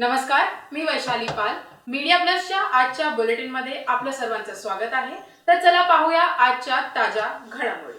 नमस्कार मी वैशाली पाल. मीडिया प्लसच्या आजच्या बुलेटिनमध्ये आपलं सर्वांचं स्वागत आहे. तर चला पाहूया आजच्या ताज्या घडामोडी.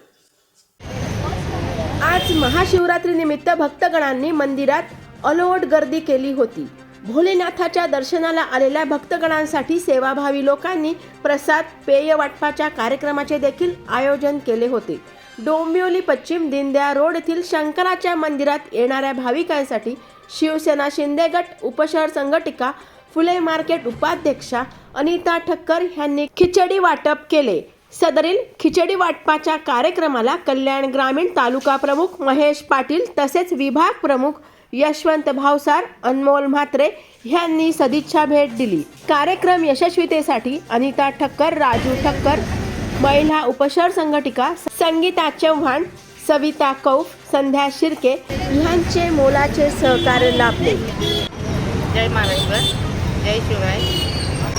आज महाशिवरात्रीनिमित्त भक्तगणांनी मंदिरात अलोट गर्दी केली होती. भोलेनाथाच्या दर्शनाला आलेल्या भक्तगणांसाठी सेवाभावी लोकांनी प्रसाद पेय वाटपाच्या कार्यक्रमाचे देखील आयोजन केले होते. डोंबिवली पश्चिम दिंद्या रोड येथील शंकराच्या मंदिरात येणाऱ्या भाविकांसाठी शिवसेना शिंदे गट उपशहर संघटिका फुले मार्केट उपाध्यक्षा अनिता ठक्कर यांनी खिचडी वाटप केले. सदरील खिचडी वाटपाच्या कार्यक्रमाला कल्याण ग्रामीण तालुका प्रमुख महेश पाटील तसेच विभाग प्रमुख यशवंत भावसार अनमोल म्हात्रे यांनी सदिच्छा भेट दिली. कार्यक्रम यशस्वीतेसाठी अनिता ठक्कर राजू ठक्कर महिला उपशहर संघटिका संगीता चव्हाण सविता कौफ संध्या शिर्के ह्यांचे मोलाचे सहकार्य लाभले. जय महाराष्ट्र जय शिवराय.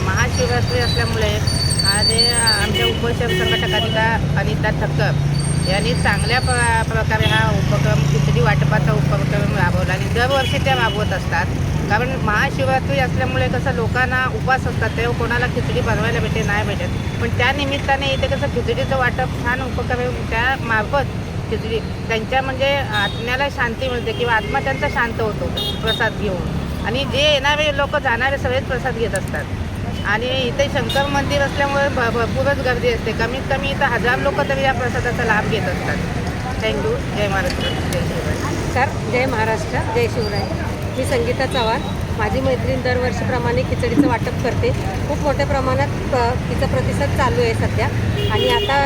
महाशिवरात्री असल्यामुळे आज आमच्या उपशहर संघटकाधिका अनिता ठक्कर यांनी चांगल्या प्र प्रकारे हा उपक्रम खिचडी वाटपाचा उपक्रम राबवला आणि दरवर्षी त्या राबवत असतात. कारण महाशिवरात्री असल्यामुळे कसं लोकांना उपास असतात तेव्हा कोणाला खिचडी बनवायला भेटे नाही भेटत पण त्या निमित्ताने इथे कसं खिचडीचं वाटप छान उपक्रम त्यामार्फत खिचडी त्यांच्या म्हणजे आत्म्याला शांती मिळते किंवा आत्मा त्यांचा शांत होतो प्रसाद घेऊन. आणि जे येणारे लोक जाणारे सगळेच प्रसाद घेत असतात. आणि इथे शंकर मंदिर असल्यामुळे भ भरपूरच गर्दी असते. कमीत कमी इथं हजार लोक तरी या प्रसादाचा लाभ घेत असतात. Thank you. जय महाराष्ट्र. जय शिवराय. सर जय महाराष्ट्र. जय शिवराय. मी संगीता चव्हाण. माझी मैत्रीण दरवर्षीप्रमाणे खिचडीचं वाटप करते. खूप मोठ्या प्रमाणात तिचा प्रतिसाद चालू आहे सध्या. आणि आता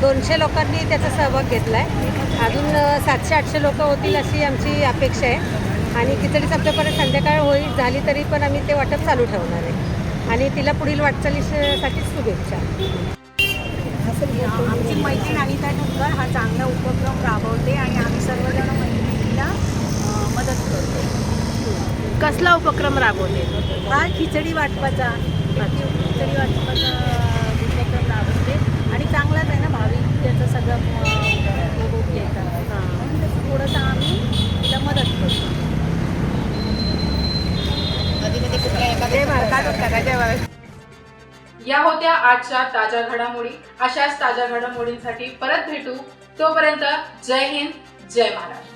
दोनशे लोकांनी त्याचा सहभाग घेतला आहे अजून सातशे आठशे लोक होतील अशी आमची अपेक्षा आहे. आणि खिचडी संपल्यापर्यंत संध्याकाळ होईल झाली तरी पण आम्ही ते वाटप चालू ठेवणार आहे. आणि तिला पुढील वाटचालीसाठी शुभेच्छा. आमची मैत्रीण अनिता ठक्कर हा चांगला उपक्रम राबवते आणि आम्ही सर्वजण मैत्रिणीला अ, मदत करतो कसला उपक्रम राबवले? हा खिचडी वाटपाचा खिचडी वाटपाचा उपक्रम राबवते आणि चांगलाच आहे ना भाविक त्याचं सगळं उपभोग घेतात. म्हणून त्याचं थोडंसं आम्ही तिला मदत करतो या होत्या आजच्या ताज्या घडामोडी. अशाच ताज्या घडामोडींसाठी परत भेटू. तोपर्यंत जय हिंद जय महाराष्ट्र.